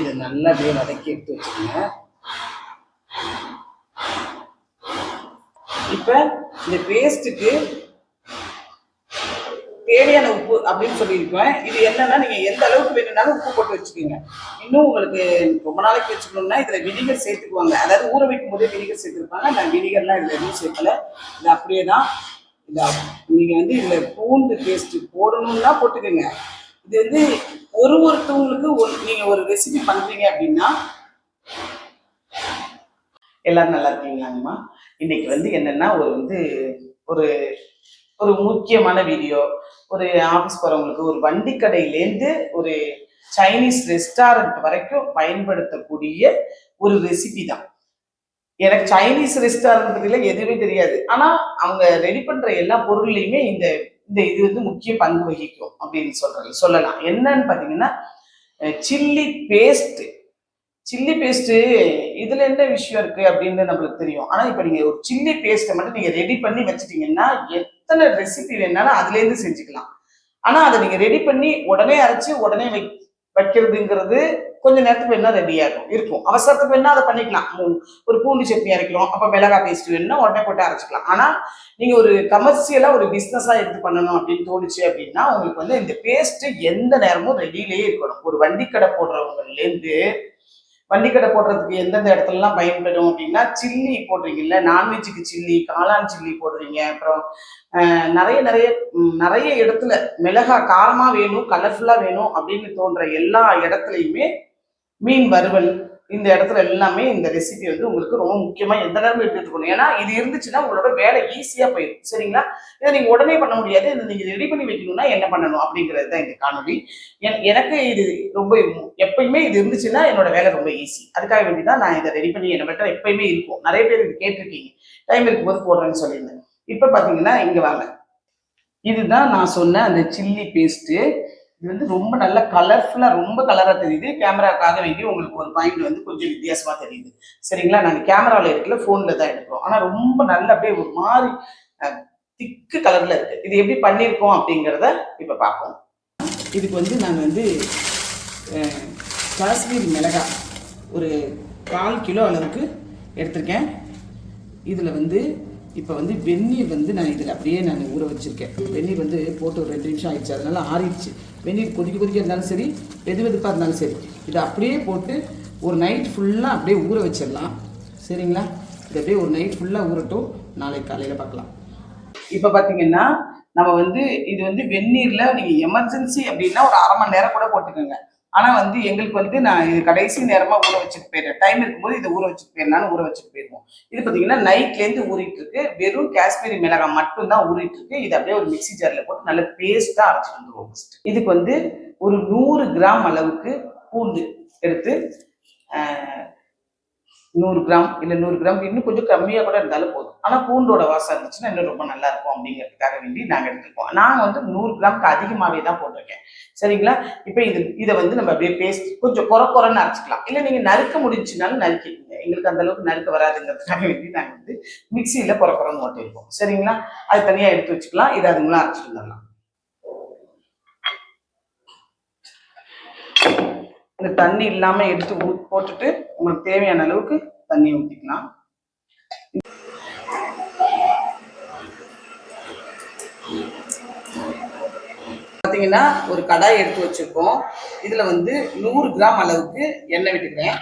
இது நல்லா அப்படியே வதக்கி எடுத்து வச்சுக்கோங்க. இப்போ இந்த பேஸ்ட்டுக்கு தேவையான உப்பு அப்படின்னு சொல்லியிருப்பேன். இது என்னன்னா நீங்க எந்த அளவுக்கு வேணும்னாலும் உப்பு போட்டு வச்சுக்கோங்க. இன்னும் உங்களுக்கு ரொம்ப நாளைக்கு வச்சுக்கணும்னா இதுல வினிகர் சேர்த்துக்குவாங்க. அதாவது ஊற வைக்கும் போதே வினிகர் சேர்த்துருப்பாங்க. நான் வினிகர்லாம் இதுல எதுவும் சேர்க்கல. இது அப்படியே தான் இது நீங்கள் நீங்க வந்து இதுல பூண்டு பேஸ்ட் போடணும்னா போட்டுக்கோங்க. இது வந்து ஒரு ஒருத்தவங்களுக்கு ஒரு நீங்க ஒரு ரெசிபி பண்றீங்க அப்படின்னா எல்லாரும் நல்லா இருக்கீங்களாங்கம்மா இன்னைக்கு வந்து என்னன்னா ஒரு வந்து ஒரு ஒரு முக்கியமான வீடியோ ஒரு ஆஃபீஸ் போறவங்களுக்கு ஒரு வண்டி கடையிலேருந்து ஒரு சைனீஸ் ரெஸ்டாரண்ட் வரைக்கும் பயன்படுத்தக்கூடிய ஒரு ரெசிபி தான். எனக்கு சைனீஸ் ரெஸ்டாரண்ட் பத்தில எதுவுமே தெரியாது. ஆனா அவங்க ரெடி பண்ற எல்லா பொருள்லையுமே இந்த இந்த இது வந்து முக்கிய பங்கு வகிக்கும் அப்படின்னு சொல்றது சொல்லலாம். என்னன்னு பாத்தீங்கன்னா சில்லி பேஸ்ட் சில்லி பேஸ்ட் இதுல என்ன விஷயம் இருக்கு அப்படின்னு நம்மளுக்கு தெரியும். ஆனா இப்ப நீங்க ஒரு சில்லி பேஸ்ட்டை மட்டும் நீங்க ரெடி பண்ணி வச்சுட்டீங்கன்னா எத்தனை ரெசிபி வேணாலும் அதுல இருந்து செஞ்சுக்கலாம். ஆனா அதை நீங்க ரெடி பண்ணி உடனே அரைச்சு உடனே வை வைக்கிறதுங்கிறது கொஞ்ச நேரத்துக்கு வேணா ரெடி ஆகும் இருக்கும். அவசரத்துக்கு வேணா அதை பண்ணிக்கலாம். ஒரு பூண்டு சட்னி அரைக்கிறோம். அப்ப மிளகாய் பேஸ்ட் வேணும்னா உடனே போட்டு அரைச்சிக்கலாம். ஆனா நீங்க ஒரு கமர்ஷியலாக ஒரு பிசினஸா எடுத்து பண்ணணும் அப்படின்னு தோணுச்சு அப்படின்னா உங்களுக்கு வந்து இந்த பேஸ்ட் எந்த நேரமும் ரெடியிலேயே இருக்கணும். ஒரு வண்டிக்கடை போடுறவங்கல இருந்து வண்டிக்கடை போடுறதுக்கு எந்தெந்த இடத்துலலாம் பயன்படும் அப்படின்னா சில்லி போடுறீங்கல்ல நான்வெஜ்ஜுக்கு சில்லி காளான் சில்லி போடுறீங்க. அப்புறம் நிறைய நிறைய நிறைய இடத்துல மிளகா காரமா வேணும் கலர்ஃபுல்லா வேணும் அப்படின்னு தோன்ற எல்லா இடத்துலையுமே மீன் வறுவல் இந்த இடத்துல எல்லாமே இந்த ரெசிபி வந்து உங்களுக்கு ரொம்ப முக்கியமாக எந்த நேரமும் எடுத்துக்கணும் ஏன்னா இது இருந்துச்சுன்னா உங்களோட வேலை ஈஸியாக போயிடும் சரிங்களா? இதை நீங்கள் உடனே பண்ண முடியாது. இதை நீங்கள் ரெடி பண்ணி வைக்கணும்னா என்ன பண்ணணும் அப்படிங்கிறது தான் இந்த காணொலி எனக்கு இது ரொம்ப எப்பயுமே இது இருந்துச்சுன்னா என்னோட வேலை ரொம்ப ஈஸி அதுக்காக வேண்டி தான் நான் இதை ரெடி பண்ணி என்ன எப்பயுமே இருக்கும். நிறைய பேர் இது கேட்டிருக்கீங்க. டைம் இருக்கும்போது போடுறேன்னு சொல்லியிருந்தேன். இப்போ பார்த்தீங்கன்னா இங்கே வாங்க. இதுதான் நான் சொன்ன அந்த சில்லி பேஸ்ட்டு இது வந்து ரொம்ப நல்ல கலர்ஃபுல்லாக ரொம்ப கலராக தெரியுது. கேமராக்காக வேண்டி உங்களுக்கு ஒரு பாயிண்ட் வந்து கொஞ்சம் வித்தியாசமாக தெரியுது. சரிங்களா? நாங்கள் கேமராவில் எடுக்கல ஃபோனில் தான் எடுக்கிறோம். ஆனால் ரொம்ப நல்ல அப்படியே ஒரு மாதிரி திக்கு கலரில் இருக்குது இது எப்படி பண்ணியிருக்கோம் அப்படிங்கிறத இப்போ பார்ப்போம். இதுக்கு வந்து நாங்கள் வந்து காஷ்மீர் மிளகாய் ஒரு கால் கிலோ அளவுக்கு எடுத்திருக்கேன். இதில் வந்து இப்போ வந்து வெந்நீர் வந்து நான் இதில் அப்படியே நான் ஊற வச்சுருக்கேன். வெந்நீர் வந்து போட்டு ஒரு ரெண்டு நிமிஷம் ஆயிடுச்சு. அதனால ஆறிடுச்சு. வெந்நீர் கொதிக்க கொதிக்க இருந்தாலும் சரி வெது வெதுப்பாக இருந்தாலும் சரி இதை அப்படியே போட்டு ஒரு நைட் ஃபுல்லாக அப்படியே ஊற வச்சிடலாம். சரிங்களா? இது அப்படியே ஒரு நைட் ஃபுல்லாக ஊறட்டும். நாளைக்கு காலையில் பார்க்கலாம். இப்போ பார்த்தீங்கன்னா நம்ம வந்து இது வந்து வெந்நீரில் நீங்கள் எமர்ஜென்சி அப்படின்னா ஒரு அரை மணி நேரம் கூட போட்டுக்கோங்க. ஆனால் வந்து எங்களுக்கு வந்து நான் இது கடைசி நேரமாக ஊற வச்சுட்டு போயிடுறேன். டைம் இருக்கும்போது இதை ஊற வச்சுட்டு போயிடலான்னு ஊற வச்சுட்டு போயிடுவோம். இது பார்த்தீங்கன்னா நைட்லேருந்து ஊறிட்டு இருக்கு. வெறும் காஷ்மீரி மிளகாய் மட்டும் தான் ஊறிட்டு இருக்கு. இது அப்படியே ஒரு மிக்சி ஜார்ல போட்டு நல்ல பேஸ்ட்டாக அரைச்சிட்டு வந்துருவோம் இதுக்கு வந்து ஒரு நூறு கிராம் அளவுக்கு பூண்டு எடுத்து நூறு கிராம் இல்லை நூறு கிராம் இன்னும் கொஞ்சம் கம்மியாக கூட இருந்தாலும் போதும். ஆனால் பூண்டோட வாசம் இருந்துச்சுன்னா இன்னும் ரொம்ப நல்லா இருக்கும் அப்படிங்கிறதுக்காக வேண்டி நாங்கள் எடுத்துக்குவோம் நான் வந்து நூறு கிராமுக்கு அதிகமாகவே தான் போட்டிருக்கேன். சரிங்களா? இப்போ இது இதை வந்து நம்ம அப்படியே பேஸ்ட் கொஞ்சம் குறை குறைன்னு அரைச்சிக்கலாம். இல்லை நீங்கள் நறுக்க முடிஞ்சுனாலும் நறுக்கிக்கோங்க. எங்களுக்கு அந்த அளவுக்கு நறுக்க வராதுங்கிறதுக்காக வேண்டி நாங்கள் வந்து மிக்சியில் குறை குறைன்னு ஓட்டிருப்போம் சரிங்களா? அது தனியாக எடுத்து வச்சுக்கலாம். இதை அதுங்களாம் அரைச்சிட்டு வந்துடலாம். இந்த தண்ணி இல்லாம எடுத்து ஊ- போட்டுட்டு உங்களுக்கு தேவையான அளவுக்கு தண்ணி ஊற்றிக்கலாம் பார்த்தீங்கன்னா ஒரு கடாய் எடுத்து வச்சிருக்கோம். இதுல வந்து நூறு கிராம் அளவுக்கு எண்ணெய் விட்டுக்கிறேன்.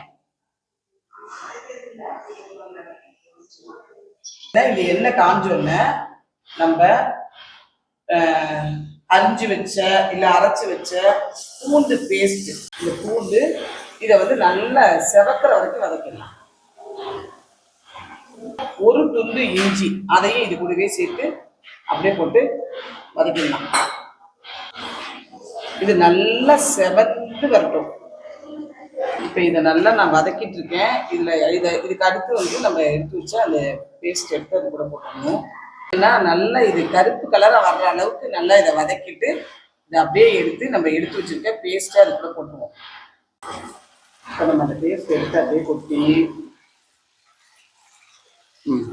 இந்த எண்ணெய் காஞ்சோடனே நம்ம அரிஞ்சு வச்ச இல்ல அரைச்சு வச்ச பூண்டு பேஸ்ட் இந்த பூண்டு இதை வந்து நல்லா செவக்கிற வரைக்கும் வதக்கலாம் ஒரு துண்டு இஞ்சி அதையும் இது கூடவே சேர்த்து அப்படியே போட்டு வதக்கிடலாம். இது நல்லா செவந்து வரட்டும். இப்போ இதை நல்லா நான் வதக்கிட்டு இருக்கேன். இதுல இதை இதுக்கு அடுத்து வந்து நம்ம எடுத்து வச்சு அந்த பேஸ்ட் எடுத்து அது கூட போட்டுக்கணும் நல்லா இது கருப்பு கலராக வர்ற அளவுக்கு நல்லா இதை வதக்கிட்டு இதை அப்படியே எடுத்து நம்ம எடுத்து வச்சுருக்க பேஸ்ட்டாக அதுக்குள்ளே போட்டுருவோம் இப்போ நம்ம அந்த பேஸ்ட் எடுத்து அப்படியே கொட்டி ம்.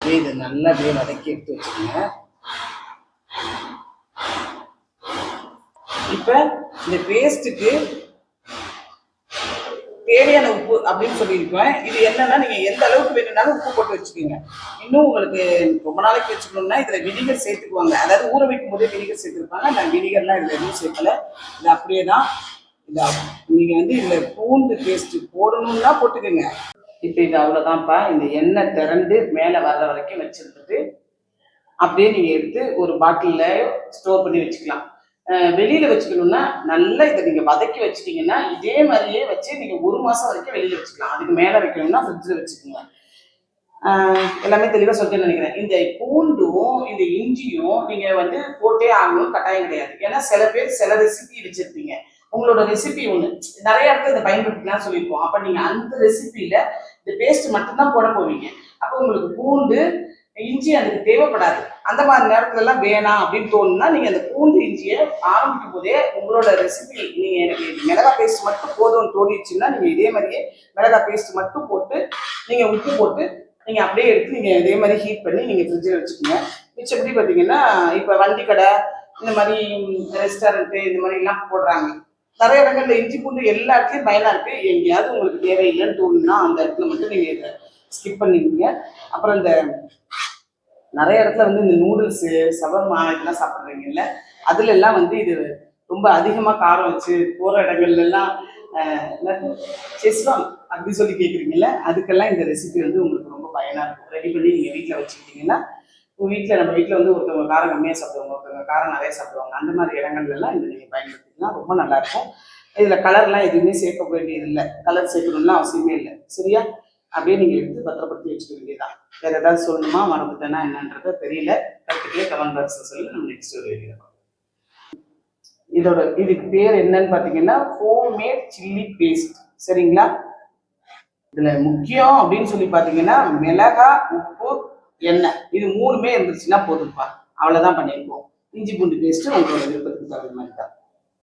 இதை நல்லா அப்படியே வதக்கி எடுத்து வச்சுக்கோங்க இப்போ இந்த பேஸ்ட்டுக்கு தேவையான உப்பு அப்படின்னு சொல்லியிருப்பேன் இது என்னன்னா நீங்க எந்த அளவுக்கு வேணும்னாலும் உப்பு போட்டு வச்சுக்கோங்க. இன்னும் உங்களுக்கு ரொம்ப நாளைக்கு வச்சுக்கணும்னா இதுல வினிகர் சேர்த்துக்குவாங்க. அதாவது ஊற வைக்கும் போதே வினிகர் சேர்த்துருப்பாங்க. நான் வினிகர்லாம் இதுல எதுவும் சேர்க்கல. இது அப்படியே தான் இது நீங்க வந்து இதுல பூண்டு பேஸ்ட் போடணும்னா போட்டுக்கோங்க. இப்போ இது அவ்வளோதான்ப்பா இந்த எண்ணெய் திறந்து மேலே வர்ற வரைக்கும் வச்சுருந்துட்டு அப்படியே நீங்கள் எடுத்து ஒரு பாட்டில்ல ஸ்டோர் பண்ணி வச்சுக்கலாம். வெளியில வச்சுக்கணும்னா நல்லா இதை நீங்க வதக்கி வச்சுட்டீங்கன்னா இதே மாதிரியே வச்சு நீங்க ஒரு மாசம் வரைக்கும் வெளியில வச்சுக்கலாம். அதுக்கு மேல வைக்கணும்னா ஃப்ரிட்ஜில் வச்சுக்கோங்க. எல்லாமே தெளிவா சொல்லிட்டு நினைக்கிறேன். இந்த பூண்டும் இந்த இஞ்சியும் நீங்க வந்து போட்டே ஆகணும்னு கட்டாயம் கிடையாது. ஏன்னா சில பேர் சில ரெசிபி வச்சிருப்பீங்க. உங்களோட ரெசிபி ஒண்ணு நிறைய இடத்துல இதை பயன்படுத்திக்கலாம் சொல்லியிருப்போம். அப்ப நீங்க அந்த ரெசிபியில இந்த பேஸ்ட் மட்டும்தான் போட போவீங்க. அப்போ உங்களுக்கு பூண்டு இஞ்சி அதுக்கு தேவைப்படாது. அந்த மாதிரி நேரத்துல எல்லாம் வேணாம் அப்படின்னு தோணுன்னா நீங்க அந்த பூண்டு இஞ்சியை ஆரம்பிக்கும் போதே உங்களோட ரெசிபி நீங்க எனக்கு மிளகா பேஸ்ட் மட்டும் போதும்னு தோணிடுச்சுன்னா நீங்க இதே மாதிரியே மிளகா பேஸ்ட் மட்டும் போட்டு நீங்க உப்பு போட்டு நீங்கள் அப்படியே எடுத்து நீங்கள் இதே மாதிரி ஹீட் பண்ணி நீங்கள் ஃப்ரிட்ஜில் வச்சுக்கோங்க. மிச்சப்படி பார்த்தீங்கன்னா இப்போ வண்டி கடை இந்த மாதிரி ரெஸ்டாரண்ட்டு இந்த மாதிரி எல்லாம் போடுறாங்க. நிறைய இடங்கள்ல இஞ்சி பூண்டு எல்லா இடத்துலையும் பயனா இருக்குது எங்கேயாவது உங்களுக்கு தேவையில்லைன்னு தோணுன்னா அந்த இடத்துல மட்டும் நீங்கள் இதை ஸ்கிப் பண்ணிக்கோங்க. அப்புறம் இந்த நிறைய இடத்துல வந்து இந்த நூடுல்ஸு சவர்மா இதெல்லாம் சாப்பிட்றீங்கல்ல அதுல எல்லாம் வந்து இது ரொம்ப அதிகமாக காரம் வச்சு போகிற இடங்கள்ல எல்லாம் செஸ்வான் அப்படி சொல்லி கேட்குறீங்கல்ல அதுக்கெல்லாம் இந்த ரெசிபி வந்து உங்களுக்கு ரொம்ப பயனாக இருக்கும். ரெடி பண்ணி நீங்கள் வீட்டில் வச்சுக்கிட்டீங்கன்னா உங்கள் வீட்டில் நம்ம வீட்டில் வந்து ஒருத்தவங்க காரம் கம்மியாக சாப்பிடுவாங்க ஒருத்தவங்க காரம் நிறைய சாப்பிடுவாங்க. அந்த மாதிரி இடங்கள்லாம் இதை நீங்கள் பயன்படுத்திங்கன்னா ரொம்ப நல்லாயிருக்கும் இதில் கலர்லாம் எதுவுமே சேர்க்க வேண்டியது இல்லை கலர் சேர்க்கணும்லாம் அவசியமே இல்லை. சரியா? அப்படியே நீங்க எடுத்து பத்திரப்படுத்தி வச்சுக்க வேண்டியதான் வேற ஏதாவது சொல்லணுமா? மறந்துட்டேன்னா என்னன்றத தெரியல. கருத்துக்களே கமெண்ட் பாக்ஸ்ல சொல்லி நம்ம நெக்ஸ்ட் ஒரு வீடியோ இதோட இதுக்கு பேர் என்னன்னு பாத்தீங்கன்னா ஹோம்மேட் சில்லி பேஸ்ட் சரிங்களா? இதுல முக்கியம் அப்படின்னு சொல்லி பாத்தீங்கன்னா மிளகா உப்பு எண்ணெய். இது மூணுமே இருந்துச்சுன்னா போதும்ப்பா. அவ்வளவுதான் பண்ணியிருக்கோம் இஞ்சி பூண்டு பேஸ்ட் உங்களோட விருப்பத்துக்கு தகுந்த மாதிரி தான்